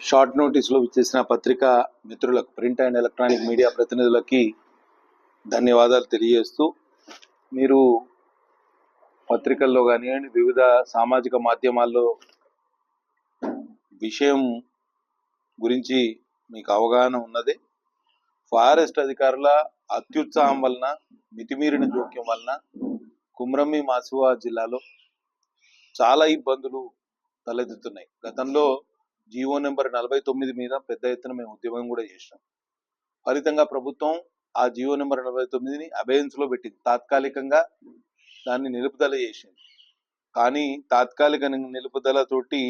Short నోటీస్లో ఇచ్చేసిన పత్రికా మిత్రులకు ప్రింట్ అండ్ ఎలక్ట్రానిక్ మీడియా ప్రతినిధులకి ధన్యవాదాలు తెలియజేస్తూ మీరు పత్రికల్లో కానివ్వండి వివిధ సామాజిక మాధ్యమాల్లో విషయం గురించి మీకు అవగాహన ఉన్నది. ఫారెస్ట్ అధికారుల అత్యుత్సాహం వలన మితిమీరిన జోక్యం వలన కుమ్రమి మాసివా జిల్లాలో చాలా ఇబ్బందులు తలెత్తుతున్నాయి. గతంలో జీవో నెంబర్ నలభై తొమ్మిది మీద పెద్ద ఎత్తున మేము ఉద్యమం కూడా చేసినాం. ఫలితంగా ప్రభుత్వం ఆ జీవో నెంబర్ నలభై తొమ్మిదిని అబేయన్స్లో పెట్టింది. తాత్కాలికంగా దాన్ని నిలుపుదల చేసింది. కానీ తాత్కాలిక నిలుపుదలతోటి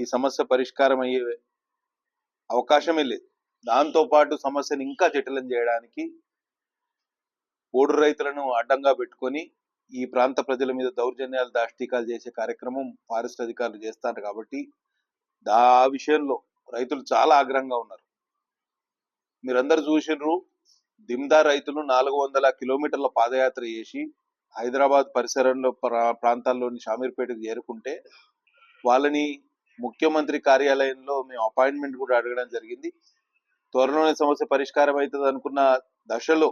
ఈ సమస్య పరిష్కారం అయ్యే అవకాశమే లేదు. దాంతో పాటు సమస్యను ఇంకా జటిలం చేయడానికి ఓడు రైతులను అడ్డంగా పెట్టుకొని ఈ ప్రాంత ప్రజల మీద దౌర్జన్యాలు దాష్టీకాలు చేసే కార్యక్రమం ఫారెస్ట్ అధికారులు చేస్తారు కాబట్టి దా విషయంలో రైతులు చాలా ఆగ్రహంగా ఉన్నారు. మీరందరూ చూసిర్రు దిమ్దా రైతులు నాలుగు వందల కిలోమీటర్ల పాదయాత్ర చేసి హైదరాబాద్ పరిసరంలో ప్రా- ప్రాంతాల్లోని షామీర్పేటకు చేరుకుంటే వాళ్ళని ముఖ్యమంత్రి కార్యాలయంలో మేము అపాయింట్మెంట్ కూడా అడగడం జరిగింది. త్వరలోనే సమస్య పరిష్కారం అవుతుంది అనుకున్న దశలో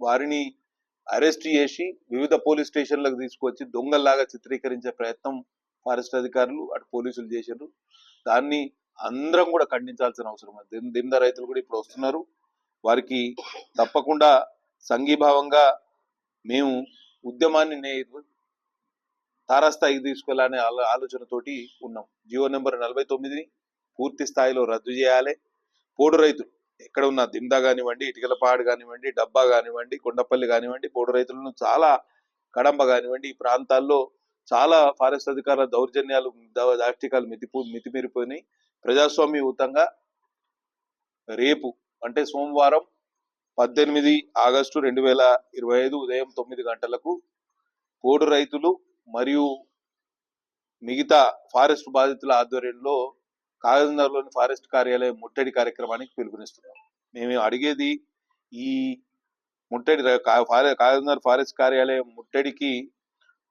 వారిని అరెస్ట్ చేసి వివిధ పోలీస్ స్టేషన్లకు తీసుకొచ్చి దొంగల్లాగా చిత్రీకరించే ప్రయత్నం ఫారెస్ట్ అధికారులు అటు పోలీసులు చేశారు దాన్ని అందరం కూడా ఖండించాల్సిన అవసరం ఉంది. దింద రైతులు కూడా ఇప్పుడు వస్తున్నారు. వారికి తప్పకుండా సంఘీభావంగా మేము ఉద్యమాన్ని నే- తారాస్థాయికి తీసుకెళ్ళాలనే ఆలో- ఆలోచనతోటి ఉన్నాం. జియో నెంబర్ నలభై తొమ్మిదిని పూర్తి స్థాయిలో రద్దు చేయాలి. పోడు రైతులు ఎక్కడ ఉన్న దిమ్దా కానివ్వండి ఇటుకలపాడు కానివ్వండి డబ్బా కానివ్వండి కొండపల్లి కానివ్వండి పోడు రైతులను చాలా కడంబ కానివ్వండి ఈ ప్రాంతాల్లో చాలా ఫారెస్ట్ అధికారుల దౌర్జన్యాలు దాష్టికాలు మితిపో మితిమీరిపోయినాయి. ప్రజాస్వామ్యయుతంగా రేపు అంటే సోమవారం పద్దెనిమిది ఆగస్టు రెండు వేల ఇరవై ఐదు ఉదయం తొమ్మిది గంటలకు పోడు రైతులు మరియు మిగతా ఫారెస్ట్ బాధితుల ఆధ్వర్యంలో కాగజనగర్లోని ఫారెస్ట్ కార్యాలయం ముట్టడి కార్యక్రమానికి పిలుపునిస్తున్నాం మేము అడిగేది ఈ ముట్టడి కాగజనగర్ ఫారెస్ట్ కార్యాలయం ముట్టడికి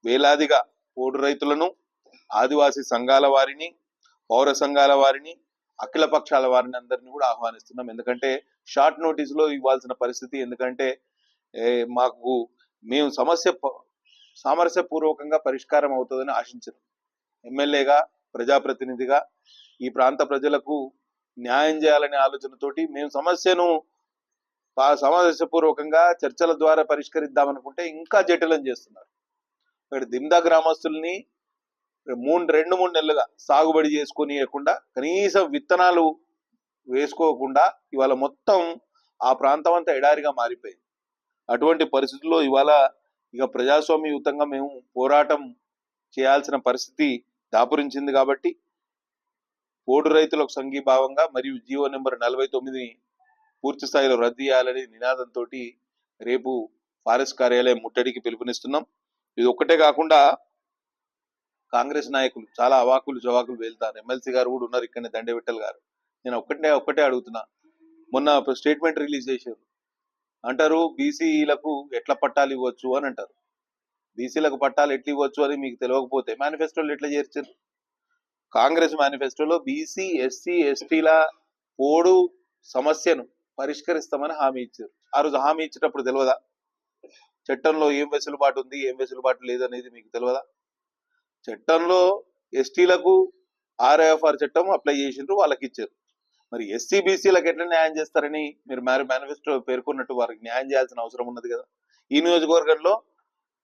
వేలాదిగా పోడు రైతులను ఆదివాసీ సంఘాల వారిని పౌర సంఘాల వారిని అఖిల పక్షాల వారిని అందరినీ కూడా ఆహ్వానిస్తున్నాం. ఎందుకంటే షార్ట్ నోటీసులో ఇవ్వాల్సిన పరిస్థితి ఎందుకంటే మాకు మేము సమస్య సామరస్యపూర్వకంగా పరిష్కారం అవుతుందని ఆశించారు ఎమ్మెల్యేగా ప్రజాప్రతినిధిగా ఈ ప్రాంత ప్రజలకు న్యాయం చేయాలనే ఆలోచనతోటి మేము సమస్యను పా- చర్చల ద్వారా పరిష్కరిద్దామనుకుంటే ఇంకా జటిలం చేస్తున్నారు. ఇక్కడ దిమ్దా గ్రామస్తుల్ని మూడు రెండు మూడు నెలలుగా సాగుబడి చేసుకొనియకుండా కనీసం విత్తనాలు వేసుకోకుండా ఇవాళ మొత్తం ఆ ప్రాంతం అంతా ఎడారిగా మారిపోయింది. అటువంటి పరిస్థితుల్లో ఇవాళ ఇక ప్రజాస్వామ్యయుతంగా మేము పోరాటం చేయాల్సిన పరిస్థితి దాపురించింది కాబట్టి పోడు రైతులకు సంఘీభావంగా మరియు జీవో నెంబర్ నలభై తొమ్మిదిని పూర్తి స్థాయిలో రద్దు చేయాలని నినాదంతో రేపు ఫారెస్ట్ కార్యాలయం ముట్టడికి పిలుపునిస్తున్నాం. ఇది ఒక్కటే కాకుండా కాంగ్రెస్ నాయకులు చాలా అవాకులు జవాకులు వెళ్తారు. ఎమ్మెల్సీ గారు కూడా ఉన్నారు ఇక్కడనే దండే గారు. నేను ఒక్కటే ఒక్కటే అడుగుతున్నా. మొన్న స్టేట్మెంట్ రిలీజ్ చేశారు. అంటారు బీసీలకు ఎట్లా పట్టాలు ఇవ్వచ్చు అని అంటారు. బీసీలకు పట్టాలు ఎట్లా ఇవ్వచ్చు అని మీకు తెలియకపోతే మేనిఫెస్టోలు ఎట్లా చేర్చారు? కాంగ్రెస్ మేనిఫెస్టోలో బీసీ ఎస్సీ ఎస్టీల పోడు సమస్యను పరిష్కరిస్తామని హామీ ఇచ్చారు. ఆ రోజు హామీ ఇచ్చేటప్పుడు తెలియదా చట్టంలో ఏం వెసులుబాటు ఉంది ఏం వెసులుబాటు లేదు అనేది మీకు తెలియదా చట్టంలో ఎస్టీలకు ఆర్ఐఎఫ్ఆర్ చట్టం అప్లై చేసిండ్రు వాళ్ళకి ఇచ్చారు మరి ఎస్సీ బీసీలకు ఎట్లా న్యాయం చేస్తారని మీరు మేనిఫెస్టో పేర్కొన్నట్టు వారికి న్యాయం చేయాల్సిన అవసరం ఉన్నది కదా. ఈ నియోజకవర్గంలో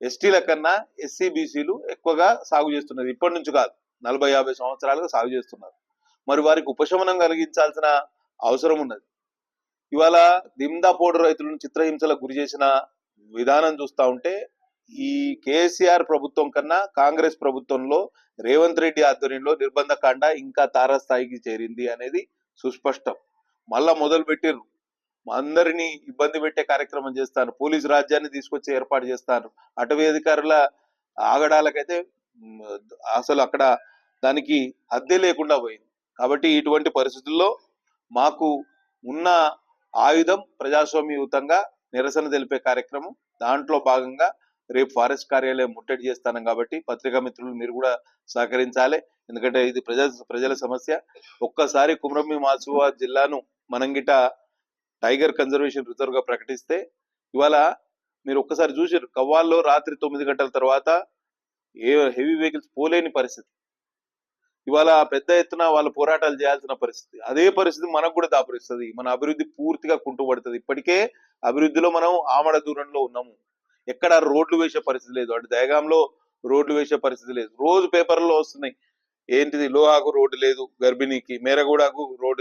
ఎస్టీల కన్నా ఎస్సీ బీసీలు ఎక్కువగా సాగు చేస్తున్నారు. ఇప్పటి నుంచి కాదు నలభై యాభై సంవత్సరాలుగా సాగు చేస్తున్నారు. మరి వారికి ఉపశమనం కలిగించాల్సిన అవసరం ఉన్నది. ఇవాళ దిమ్దా పోడు రైతులను చిత్రహింసలకు గురి చేసిన విధానం చూస్తా ఉంటే ఈ కేసీఆర్ ప్రభుత్వం కన్నా కాంగ్రెస్ ప్రభుత్వంలో రేవంత్ రెడ్డి ఆధ్వర్యంలో నిర్బంధ కాండ ఇంకా తారాస్థాయికి చేరింది అనేది సుస్పష్టం. మళ్ళా మొదలు పెట్టిర్రు. అందరినీ ఇబ్బంది పెట్టే కార్యక్రమం చేస్తాను. పోలీసు రాజ్యాన్ని తీసుకొచ్చి ఏర్పాటు చేస్తాను. అటవీ అధికారుల ఆగడాలకైతే అసలు అక్కడ దానికి హద్దే లేకుండా పోయింది. కాబట్టి ఇటువంటి పరిస్థితుల్లో మాకు ఉన్న ఆయుధం ప్రజాస్వామ్యయుతంగా నిరసన తెలిపే కార్యక్రమం. దాంట్లో భాగంగా రేపు ఫారెస్ట్ కార్యాలయం ముట్టడి చేస్తాను కాబట్టి పత్రికా మిత్రులు మీరు కూడా సహకరించాలి. ఎందుకంటే ఇది ప్రజా ప్రజల సమస్య. ఒక్కసారి కుమ్రమి మాసువా జిల్లాను మనంగిట టైగర్ కన్జర్వేషన్ రిజర్వ్గా ప్రకటిస్తే ఇవాళ మీరు ఒక్కసారి చూసారు కవ్వాల్లో రాత్రి తొమ్మిది గంటల తర్వాత ఏ హెవీ వెహికల్స్ పోలేని పరిస్థితి. ఇవాళ పెద్ద ఎత్తున వాళ్ళు పోరాటాలు చేయాల్సిన పరిస్థితి. అదే పరిస్థితి మనకు కూడా దాపరిస్తుంది. మన అభివృద్ధి పూర్తిగా కుంటుపడుతుంది. ఇప్పటికే అభివృద్ధిలో మనం ఆమడ దూరంలో ఉన్నాము. ఎక్కడ రోడ్లు వేసే పరిస్థితి లేదు. అటు దయగాంలో రోడ్లు వేసే పరిస్థితి లేదు. రోజు పేపర్లో వస్తున్నాయి. ఏంటిది? లోహాకు రోడ్డు లేదు. గర్భిణీకి మేరగూడకు రోడ్డు